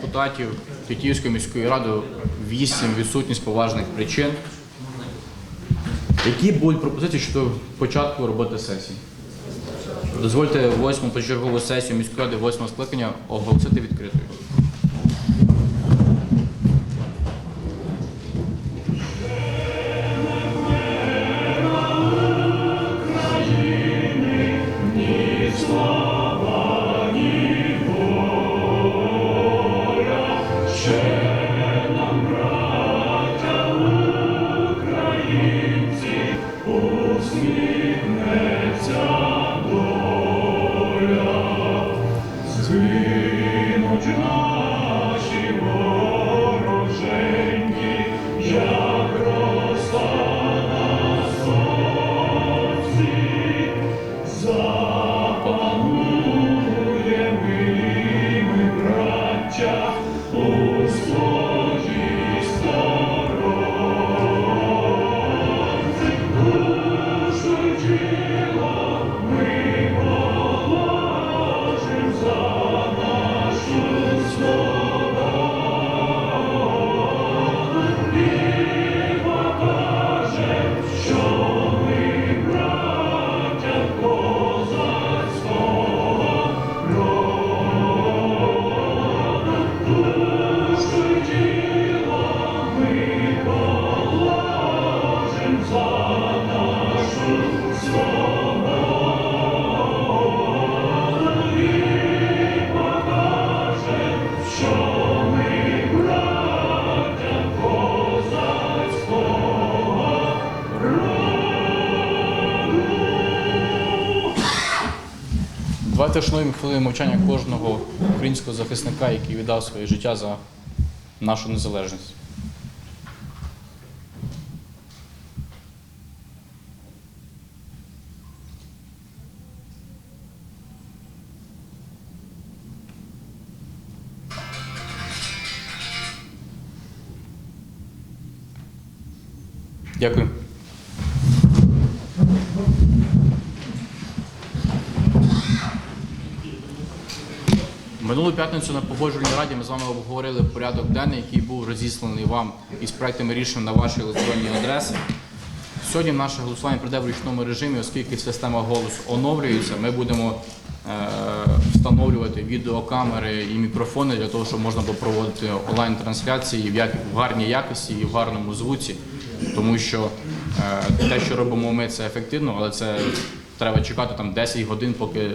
депутатів Тетіївської міської ради 8 відсутність поважних причин. Які будуть пропозиції щодо початку роботи сесії? Дозвольте восьму почергову сесію міської ради восьмого скликання оголосити відкритою. Amen. Давайте вшануємо хвилину мовчання кожного українського захисника, який віддав своє життя за нашу незалежність. Дякую. Минулу п'ятницю на погоджувальній раді ми з вами обговорили порядок денний, який був розісланий вам із проектами рішень на ваші електронні адреси. Сьогодні наше голосування пройде в ручному режимі, оскільки система голосу оновлюється. Ми будемо е, встановлювати відеокамери і мікрофони для того, щоб можна було проводити онлайн-трансляції в, як- в гарній якості і в гарному звуці, тому що е, те, що робимо ми, це ефективно, але це треба чекати там 10 годин, поки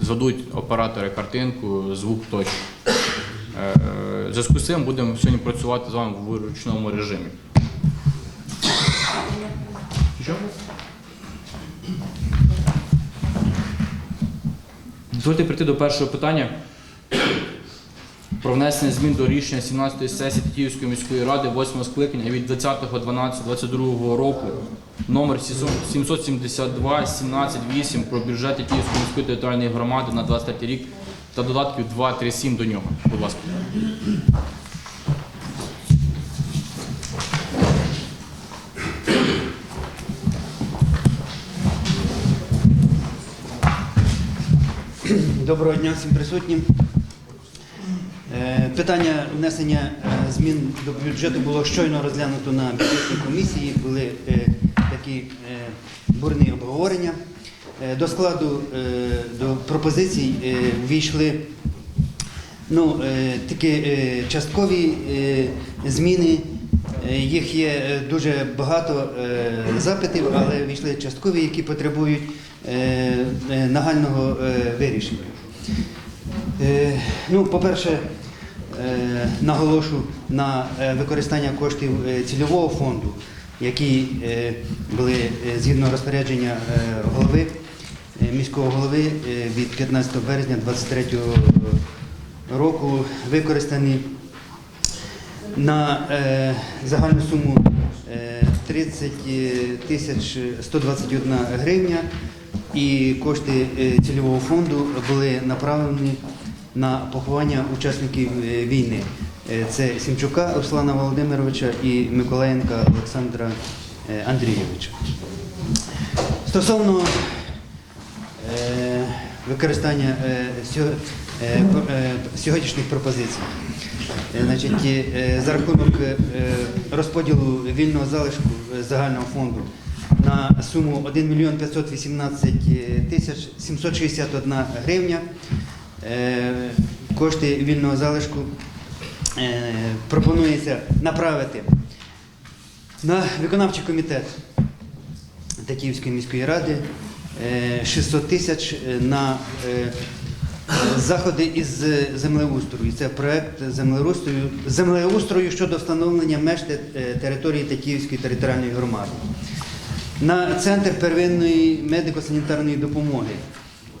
зведуть оператори картинку, звук тощо. Е, В зв'язку з цим будемо сьогодні працювати з вами в ручному режимі. Дозвольте прийти до першого питання про внесення змін до рішення 17-ї сесії Тетіївської міської ради 8 скликання від 20.12.22 року номер 772 17 про бюджет Тетіївської міської територіальної громади на 23 рік та додатків 2, 3, 7 до нього. Будь ласка. Доброго дня всім присутнім. Е, Питання внесення е, змін до бюджету було щойно розглянуто на бюджетній комісії. Були е, такі бурні обговорення. До складу до пропозицій ввійшли ну, такі часткові зміни. Їх є дуже багато запитів, але війшли часткові, які потребують нагального вирішення. Ну, по-перше, наголошу на е, використання коштів е, цільового фонду, які е, були е, згідно розпорядження е, голови е, міського голови е, від 15 березня 2023 року використані на е, загальну суму е, 30 тисяч 121 гривня, і кошти е, цільового фонду були направлені на поховання учасників е, війни. Е, Це Сімчука Руслана Володимировича і Миколаєнка Олександра е, Андрійовича. Стосовно використання сьогоднішніх пропозицій. Значить, за рахунок розподілу вільного залишку загального фонду на суму 1 мільйон 518 тисяч 761 гривня. Е, Кошти вільного залишку е, пропонується направити на виконавчий комітет Тетіївської міської ради е, 600 тисяч е, на е, заходи із землеустрою. Це проект землеустрою, землеустрою щодо встановлення меж території Тетіївської територіальної громади. На центр первинної медико-санітарної допомоги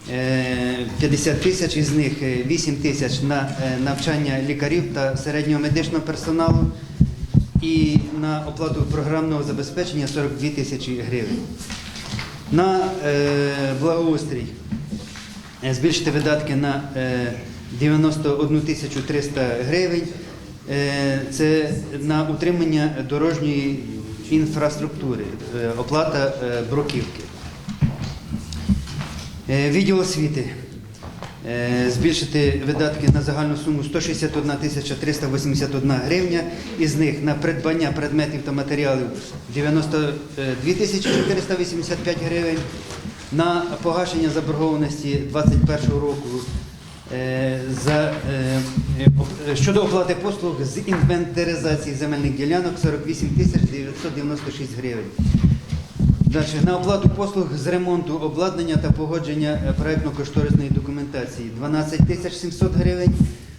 50 тисяч, із них е, 8 тисяч на е, навчання лікарів та середнього медичного персоналу і на оплату програмного забезпечення 42 тисячі гривень. На е, благоустрій е, збільшити видатки на е, 91 тисячу 300 гривень. Е, Це на утримання дорожньої інфраструктури, е, оплата е, бруківки. Е, Відділ освіти. Е, Збільшити видатки на загальну суму 161 тисяча 381 гривня, із них на придбання предметів та матеріалів 92 тисячі 485 гривень, на погашення заборгованості 2021 року е, за, щодо оплати послуг з інвентаризації земельних ділянок 48 тисяч 996 гривень. Далі на оплату послуг з ремонту обладнання та погодження е, проектно-кошторисної документації 12 тисяч 700 гривень.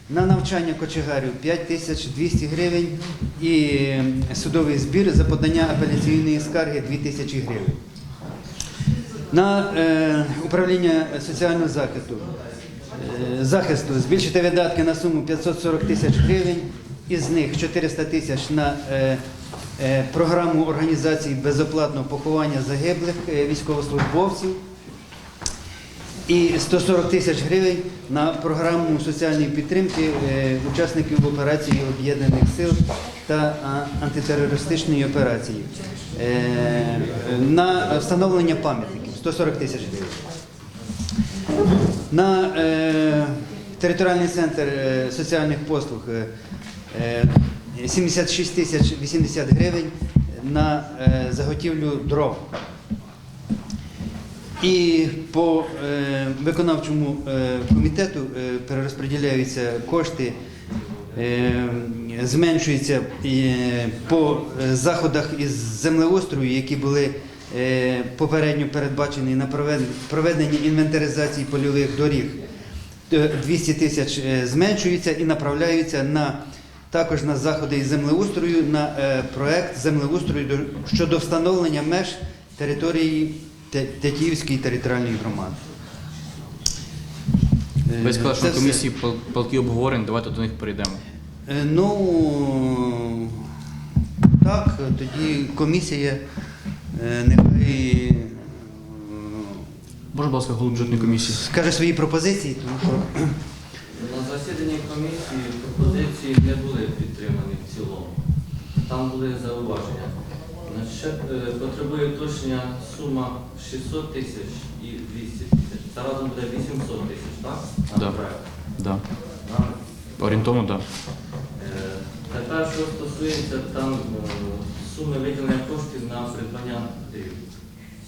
На навчання кочегарів 5 тисяч 200 гривень і судовий збір за подання апеляційної скарги 2 тисячі гривень. На е, управління соціального захисту, е, захисту збільшити видатки на суму 540 тисяч гривень, із них 400 тисяч на е, програму організації безоплатного поховання загиблих е, військовослужбовців і 140 тисяч гривень на програму соціальної підтримки е, учасників операції Об'єднаних сил та антитерористичної операції. Е, На встановлення пам'ятників 140 тисяч гривень. На е, територіальний центр е, соціальних послуг е, е, 76 тисяч 80 гривень на е, заготівлю дров. І по е, виконавчому е, комітету перерозподіляються кошти, зменшуються по заходах із землеустрою, які були попередньо передбачені на проведення інвентаризації польових доріг. Е, 200 тисяч зменшуються і направляються на також на заходи із землеустрою на е, проект землеустрою до- щодо встановлення меж території Те- Тетіївської територіальної громади. Е, Ви сказали, що на комісії палки обговорень, давайте до них перейдемо. Е, Ну так, тоді комісія нехай Може, будь ласка, бюджетної комісії. скаже свої пропозиції, тому що засіданні комісії пропозиції не були підтримані в цілому. Там були зауваження. Е, потребує уточнення сума 600 тисяч і 200 тисяч. Це разом буде 800 тисяч, так? На Да. проект. Да. На- Орієнтовно, так. Е, Тепер, що стосується там е, суми виділення коштів на придбання дрів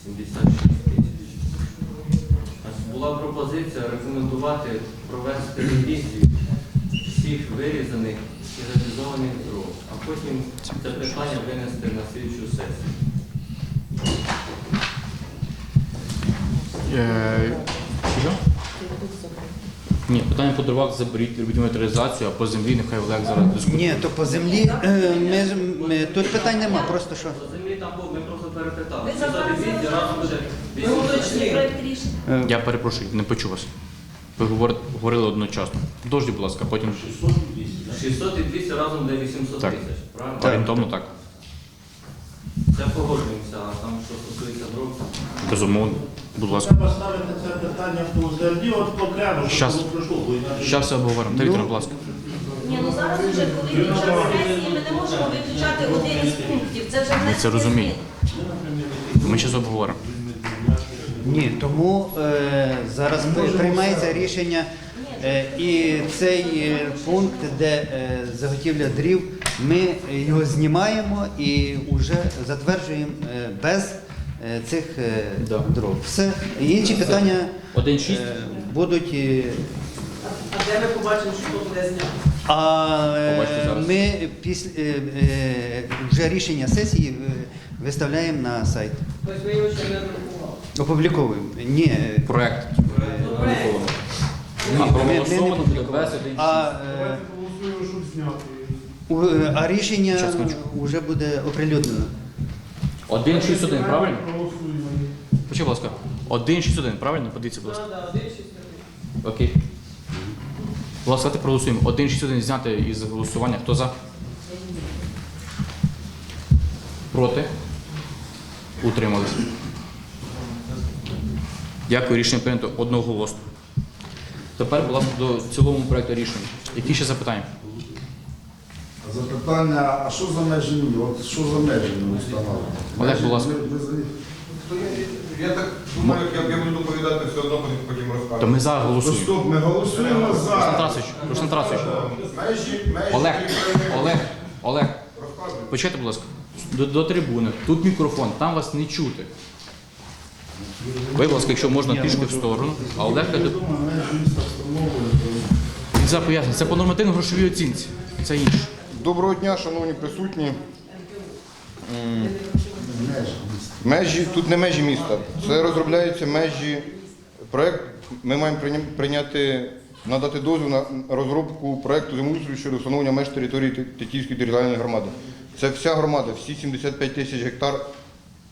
76 тисяч. Була пропозиція рекомендувати провести ревізію всіх вирізаних і реалізованих дров, а потім це питання винести на слідчу сесію. Е? Ні, питання по дровах заберіть, робіть інвентаризацію, а по землі нехай Олег зараз дискутує. ні, то по землі е, ми, ж- ми, тут питань нема, просто що. По землі там був, ми просто перепитали. Ви Що за зараз ревізія разом буде Ви 800 уточнили проект рішення. е, Я перепрошую, не почув вас. Ви говорили одночасно. Дожді, будь ласка, потім 600 і 200 разом буде 800 Так. тисяч, правильно? орієнтовно так. Це погоджуємося, а там що стосується дров. Безумовно. Будь ласка. Треба ставити це питання в землі, от окремо, щоб Щас. воно пройшло, бо інакше... Зараз все обговоримо. Та Віктор, будь ласка. Ні, ну зараз вже коли під час сесії ми не можемо виключати один із пунктів. Це вже Ми це внесення розуміємо. змін. Ми зараз обговоримо. Ні, тому е, зараз приймається рішення Е, І цей е, пункт, де е, заготівля дрів, ми його знімаємо і вже затверджуємо е, без цих е, Да. дров. Все. Інші питання 1,6? е, будуть. е, А де ми побачимо, що буде знято? А е, ми після е, е, вже рішення сесії е, виставляємо на сайт. Тобто ви його ще не друкували. Опубліковуємо. Ні. е, Проект. А Ні, ми- ми не проголосовано буде без публікували. 1,6. А, е, Давайте голосуємо, щоб зняти. у- е, а рішення вже буде оприлюднено. 1,61, правильно? Почекай, будь ласка. 1,61, правильно? Подивіться, будь ласка. Окей. Будь ласка, давайте проголосуємо. 1,61 зняти із голосування. Хто за? Проти? Утрималися. Дякую, рішення прийнято одноголосно. Тепер, будь ласка, до цілому проекту рішення. Які ще запитання? Запитання, а що за межі ні? От що за межі не встановлено? Олег, будь ласка. Ми- ми за То я, я так думаю, як я, я буду доповідати, все одно потім, То розкажу. ми зараз Ну, голосуємо. стоп, ми голосуємо Руслан за. Тарасович, Руслан Тарасович. Межі, межі, Олег, Олег, Олег, Розказуй. почайте, будь ласка, до, до трибуни. Тут мікрофон, там вас не чути. Ви, будь ласка, якщо можна трішки в сторону, а Олег каже, Думаю, межі міста встановлюють. він зараз пояснить, це по нормативно-грошовій оцінці, це інше. Доброго дня, шановні присутні. Межі тут не межі міста. Це розробляються межі. Проект ми маємо прийняти, надати дозвіл на розробку проекту землеустрою щодо встановлення меж території Т- Тетіївської територіальної громади. Це вся громада, всі 75 тисяч гектар,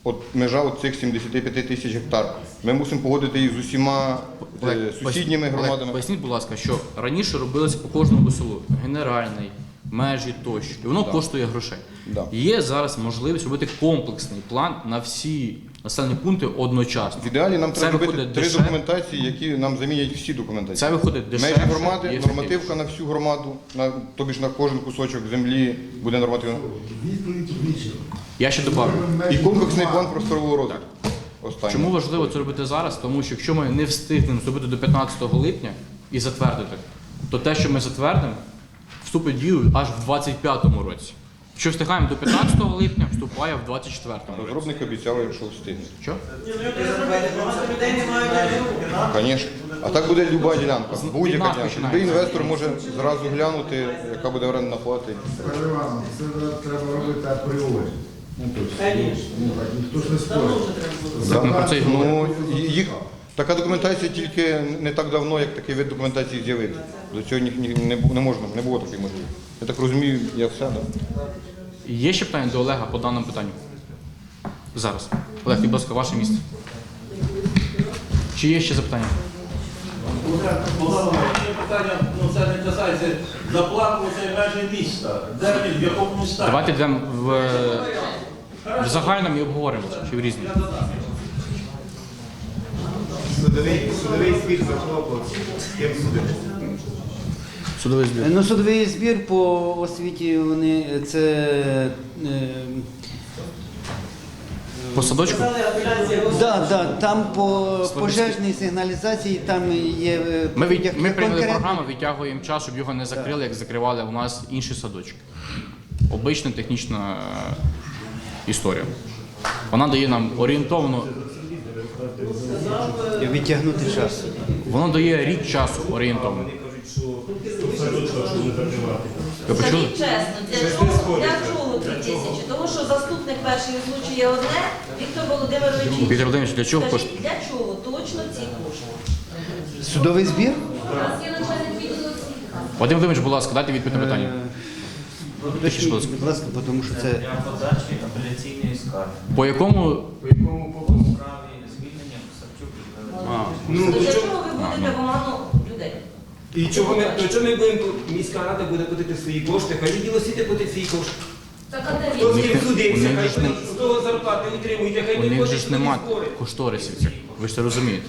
от межа от цих 75 тисяч гектар. Ми мусимо погодити їх з усіма е, Олег, сусідніми громадами. Олег, поясніть, будь ласка, що раніше робилося по кожному селу генеральний, межі тощо, і воно коштує грошей. Да. Є зараз можливість робити комплексний план на всі населені пункти одночасно. В ідеалі нам Це треба робити виходить три дешев- документації, які нам замінять всі документації. Це виходить Межі дешевше. і громади, ефективніше. нормативка на всю громаду, на, тобі ж на кожен кусочок землі буде нормативна. Відповідь. Я ще добавлю. І комплексний план просторового розвитку. Останнє. Чому важливо це робити зараз? Тому що якщо ми не встигнемо зробити до 15 липня і затвердити, то те, що ми затвердимо, вступить в дію аж в 25-му році. Якщо встигаємо до 15 липня, вступає в 24-му році. Розробник обіцяли, що встигне. Що? Жити. Звісно. А так буде люба ділянка. Будь-яка ділянка. Любий інвестор може зразу глянути, яка буде орендна плата. Пане Іване, це треба робити апріорі. Ну, тобто, ну, так, ніхто ж не спорить. ми про це і Ну, їх, така документація тільки не так давно, як такий вид документації з'явився. До цього ні, ні- не, не можна, не було такої можливості. Я так розумію, я все, так? Є ще питання до Олега по даному питанню? Зараз. Олег, будь ласка, ваше місце. Чи є ще запитання? Богданове, питання, ну це не касається заплату це межі міста. Де він, в якому місті? Давайте йдемо в, в загальному і обговоримо, чи в різному. Судовий, судовий збір захлопав, з ким судити? Судовий збір. Ну, судовий збір по освіті вони це. Е, По садочку? Да, да, там по пожежній сигналізації там є. е, Ми, від, ми прийняли конкретно- програму, відтягуємо час, щоб його не закрили, як закривали у нас інші садочки. Обична технічна е, історія. Вона дає нам орієнтовно, Відтягнути час. вона дає рік часу орієнтовно. Ви почули? Скажіть чесно, для чого, для чого три тисячі? Тому що заступник перший озвучує одне, Віктор Володимирович інше. Віктор Володимирович, для чого Скажіть, для чого точно ці кошти? Судовий збір? У нас є начальник відділу освіти. Вадим Володимирович, будь ласка, дайте відповідь на питання. Уточніть, будь ласка, тому що це. Для подачі апеляційної скарги. По якому по якому По поводу? справі звільнення Савчук а, Ну, То для чого? ви будете в оману людей? І чого ми, то чого ми будемо, міська рада буде платити свої кошти, хай відділ освіти платить свої кошти. Так, а де Хто з він? них- судився, хай ж не- з того зарплати утримуйте, хай у не них же ж нема кошторисів. цих. Ви ж це розумієте.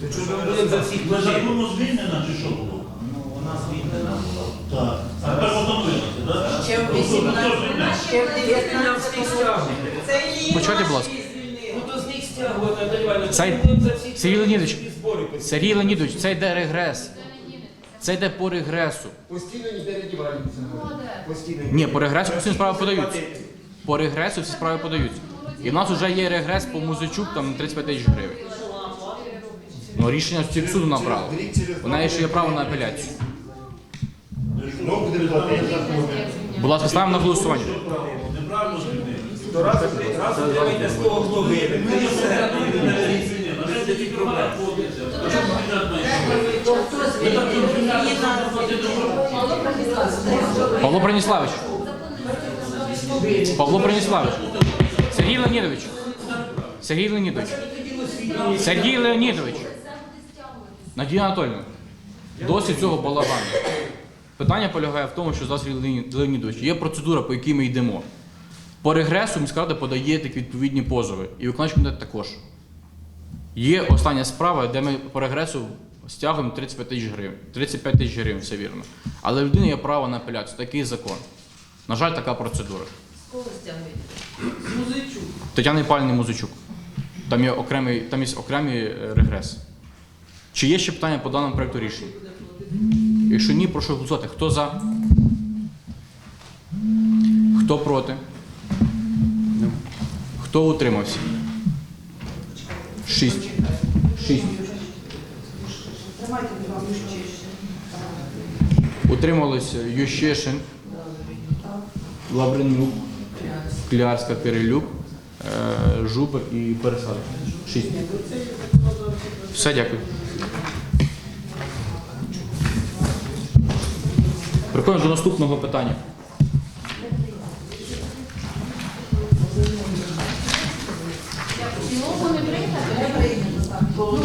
То чого ми будемо за всіх Ви платити? законно звільнена чи що було? Ну. Так. А тепер поновилося, так? Ще в Ну, хто- хто 18 ще в 19 стягнути. Це її Почайте, будь ласка. Ну всіх Сергій Леонідович. Сергій Леонідович, це йде регрес. Це йде по регресу. Постійно ніде не діваються. Постійно. Ні, по регресу всі справи подаються. По регресу всі справи подаються. І в нас вже є регрес по музичук там на 35 тисяч гривень. Ну, рішення суду набрало. У неї ще є право на апеляцію. Будь ласка, ставимо на голосування. Неправильно. То раз, раз отримайте з того, хто винен. Все. Павло Броніславович. Павло Броніславович. Сергій Леонідович. Сергій Леонідович. Сергій Леонідович. Надія Анатольовна. Досить цього балагану. Питання полягає в тому, що зараз Леонідович, є процедура, по якій ми йдемо. По регресу міська рада подає такі відповідні позови. І виконавчий комітет також. Є остання справа, де ми по регресу стягуємо 35 тисяч гривень. 35 тисяч гривень, все вірно. Але в людини є право на апеляцію. Такий закон. На жаль, така процедура. Кого стягують? Тетяна Пальний Музичук. Там є окремий, там є окремий е, регрес. Чи є ще питання по даному проекту рішення? Якщо ні, прошу голосувати. Хто за? Хто проти? Хто утримався? Шість. Шість. Утрималися Ющешин, Лавренюк, Клярська, Кирилюк, е, Жубер і Пересад. Шість. Все, дякую. Приходимо до наступного питання. Ну,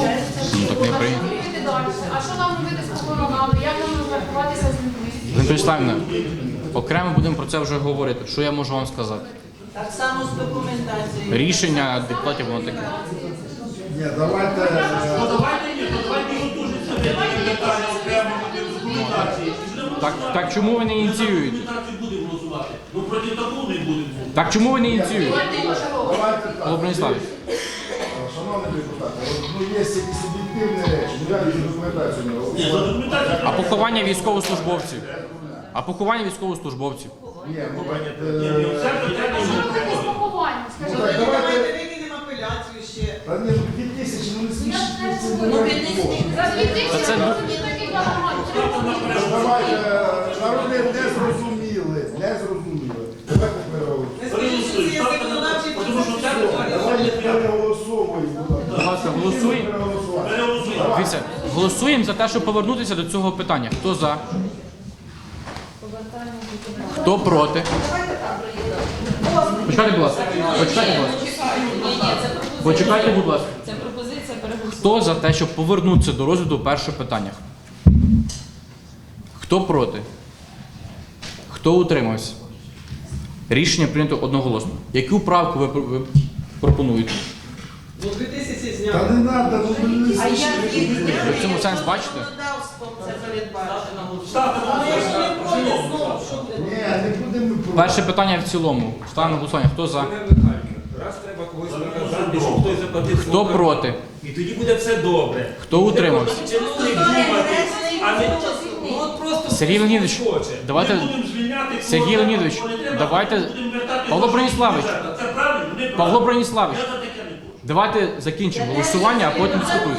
так не далі. А що нам робити з похоронами? Як нам розрахуватися з людьми? Валентина окремо будемо про це вже говорити. Що я можу вам сказати? Так само з документацією. Рішення депутатів воно таке. Ні, давайте. е, Давайте ні, то давайте його дуже це питання окремо на документації. Так, так чому ви не ініціюєте? Документацію будемо голосувати. Ну проти таку не будемо. Так чому ви не ініціюєте? Давайте так. Брониславович. Шановні депутати, от, ну є якісь об'єктивні речі, ну я віжу документацію не Ні, за документацію А поховання військовослужбовців? А поховання військовослужбовців? Ні, ну, Ні, ні, е, це питання А що не ну, так, Давайте давайте. викинемо апеляцію ще. Та ні, ну 2 ну не смішно. Ну, п'ять тисяч. За дві тисячі це- зробити такий балаган. Давайте, е, народи не зрозуміли, не зрозуміли. Давайте переголосуємо. Не скажіть, що це є законодавчий Тому що це питання Давайте. Ласка, голосуємо. Дивіться, голосуємо за те, щоб повернутися до цього питання. Хто за? Хто проти? Почекайте, будь ласка. Почекайте, будь ласка. Почекайте, будь ласка. Хто за те, щоб повернутися до розгляду першого питання? Хто проти? Хто утримався? Рішення прийнято одноголосно. Яку правку ви пропонуєте? Ну, дві тисячі Та не треба, ну не А їх Ви в цьому сенс бачите? Законодавством це передбачено. Ставте на якщо не голосування. пройде знову, що буде? Ні, не будемо проти. Перше питання в цілому. Ставимо на голосування. Хто за? Раз треба когось наказати, щоб хтось заплатив. Хто свого проти? І тоді буде все добре. Хто утримався? Чиновник думати, а не ну от просто Сергій Леонідович, хоче. давайте. Ми будемо звільняти Сергій Леонідович, кого не треба, давайте- будемо вертати Павло гроші. Це правильно? Неправильно. Павло Броніславович, Я за таке не хочу. Давайте закінчимо голосування, а потім? Тут?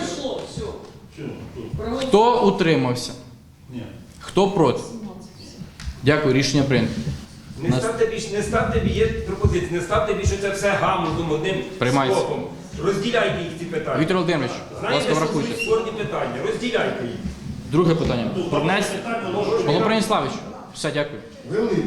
Хто утримався? Ні. Хто проти? Дякую, рішення прийнято. Не ставте більше, не ставте є пропозиції, не ставте більше це все гамутом одним Приймається. скопом. Розділяйте їх ці питання. Віктор Володимирович, будь Знаєте, що врахуйте. будуть спорні питання. Розділяйте їх. Друге питання. Про внесення. Павло Броніславович, все, дякую. Великий.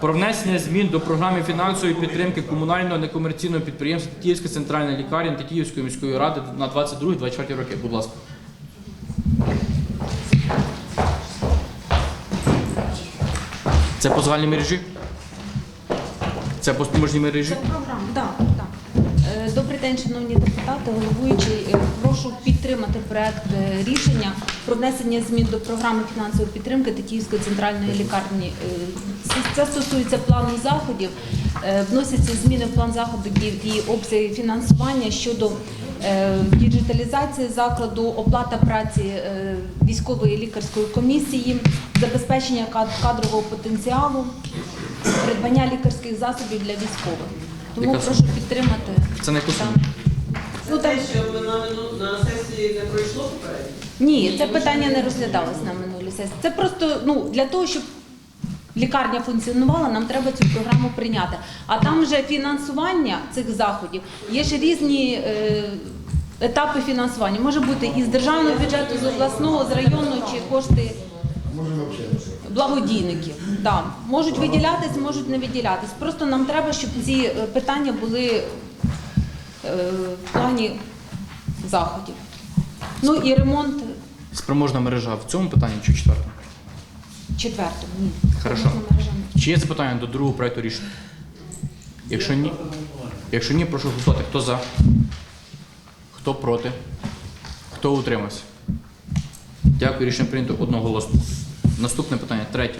Про внесення змін до програми фінансової підтримки комунального некомерційного підприємства Тетіївська центральна лікарня Тетіївської міської ради на 22-24 роки. Будь ласка. Це по загальній мережі? Це по споможній мережі? Це програма, так, так. Е, Добрий день, шановні депутати, головуючий. Е, Прошу підтримати проект е, рішення про внесення змін до програми фінансової підтримки Тетіївської центральної лікарні. Е, це- стосується плану заходів. Е, Вносяться зміни в план заходів і обсяги фінансування щодо е, діджиталізація закладу, оплата праці військової лікарської комісії, забезпечення кадрового потенціалу, придбання лікарських засобів для військових. Тому Яка прошу підтримати. Це не космос. Ну, те, що на, на сесії не пройшло попередньо. Ні, це питання не розглядалось на минулій сесії. Це просто ну для того, щоб лікарня функціонувала, нам треба цю програму прийняти. А там вже фінансування цих заходів є ж різні. Е, Етапи фінансування може бути із державного бюджету, з обласного, з районного чи кошти благодійників. Да. Можуть виділятись, можуть не виділятись. Просто нам треба, щоб ці е, питання були е, в плані заходів. Ну і ремонт Спроможна мережа в цьому питанні чи в четвертому? четвертому. Ні. Хорошо. Чи є запитання до другого проекту рішення? Якщо ні, якщо ні, прошу голосувати. Хто за? Хто проти? Хто утримався? Дякую, рішення прийнято одноголосно. Наступне питання, третє.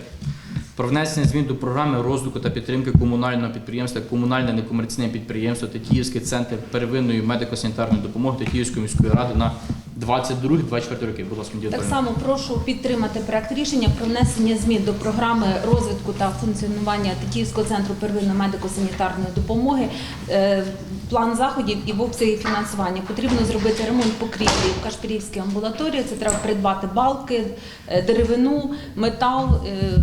Про внесення змін до програми розвитку та підтримки комунального підприємства Комунальне некомерційне підприємство Тетіївський центр первинної медико-санітарної допомоги Тетіївської міської ради на 22-24 роки. Будь ласка, Надія Так Анатоліївна. само прошу підтримати проект рішення про внесення змін до програми розвитку та функціонування Тетіївського центру первинної медико-санітарної допомоги. Е, План заходів і в обсягі фінансування потрібно зробити ремонт покрівлі в Кашпірівській амбулаторії. Це треба придбати балки, е, деревину, метал, е,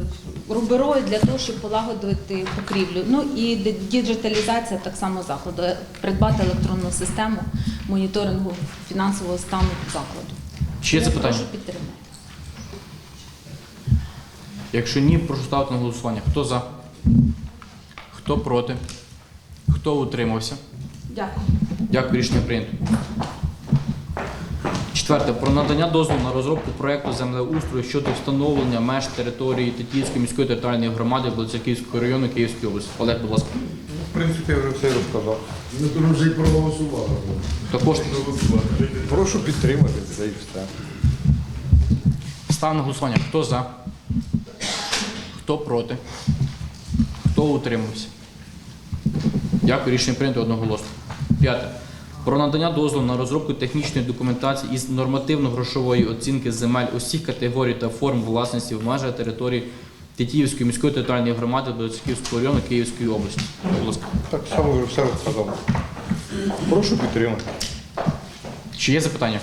руберої для того, щоб полагодити покрівлю. Ну і ди- діджиталізація так само закладу, е, придбати електронну систему моніторингу фінансового стану закладу. Чи є Я запитання? Прошу підтримати. Якщо ні, прошу ставити на голосування. Хто за? Хто проти? Хто утримався? Дякую. Дякую, рішення прийнято. Четверте. Про надання дозволу на розробку проекту землеустрою щодо встановлення меж території Тетіївської міської територіальної громади Блицьківського району Київської області. Олег, будь ласка. В принципі, я вже все розказав. Ми тут вже й проголосували. Також Прошу підтримати це і все. став на голосування. Хто за? Хто проти? Хто утримався? Дякую, рішення прийнято одноголосно. П'яте. Про надання дозволу на розробку технічної документації із нормативно-грошової оцінки земель усіх категорій та форм власності в межах території Тетіївської міської територіальної громади Білоцерківського району Київської області. Будь ласка. Так само вже все розказав. Прошу підтримати. Чи є запитання?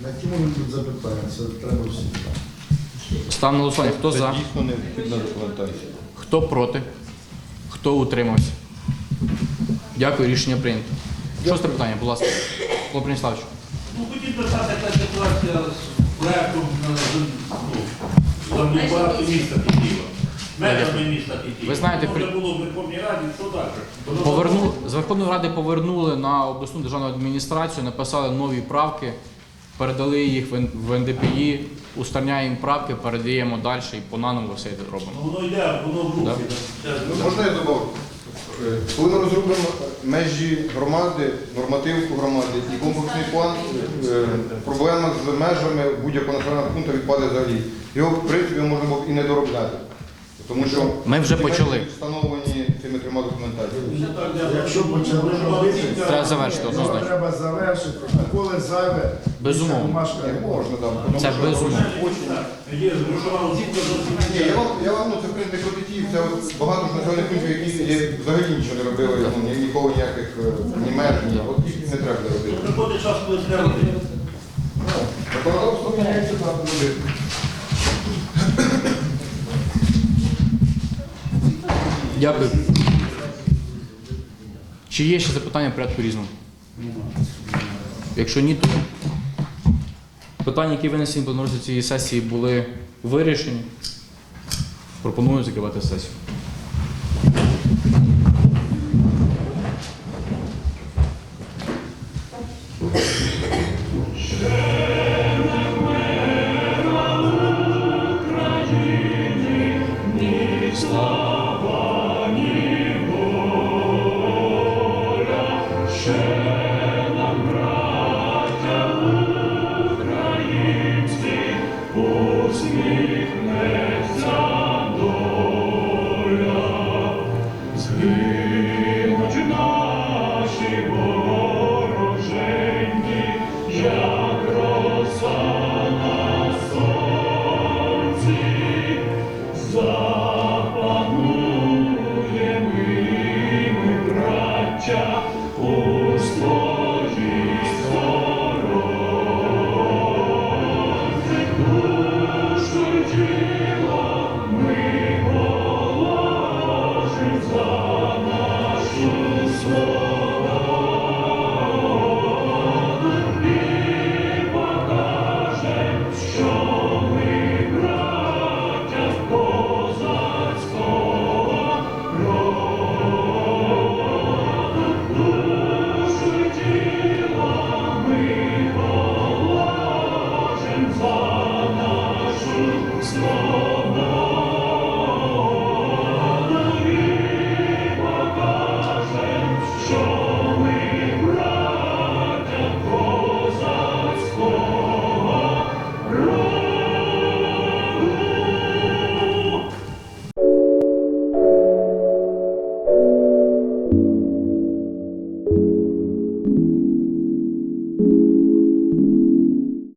На які можуть бути запитання? Це треба всі. Став на голосування. Хто Це за? дійсно необхідна документація. Хто проти? Хто утримався? Дякую, рішення прийнято. Шосте питання, будь ласка. Павло Ну, хотів писати яка ситуація з проектом на ну, замблювати міста Києва. Міста Києва. Ви знаєте, при- було в Верховній Раді, що далі? Воно Поверну, з Верховної Ради повернули на обласну державну адміністрацію, написали нові правки, передали їх в Н- в НДПІ, устраняємо правки, передаємо далі і по наново все це робимо. Воно йде, воно в руки. Можна я добавлю? Е, Коли ми розробимо межі громади, нормативку громади і комплексний план, е, проблема з межами будь-якого населеного пункту відпаде взагалі. Його, в принципі, можна було б і не доробляти. Тому що Ми вже почали. встановлені цими трьома документаціями. Якщо почали робити, Треба завершити його однозначно. треба завершити. А коли зайве, Безумовно. ця бумажка Не можна там. тому Це що- безумовно. Є оцінка зовсім Ні, я вам, я вам ну, це в принципі це от багато ж населених пунктів, які є, взагалі нічого не робили, ну, ні, ніколи ніяких е, ні меж, ні. От їх не треба робити. Приходить час, коли треба робити. Ну, Законодавство міняється так робити. Дякую. Чи є ще запитання в порядку різному? Якщо ні, то питання, які винесені по норці цієї сесії, були вирішені. Пропоную закривати сесію.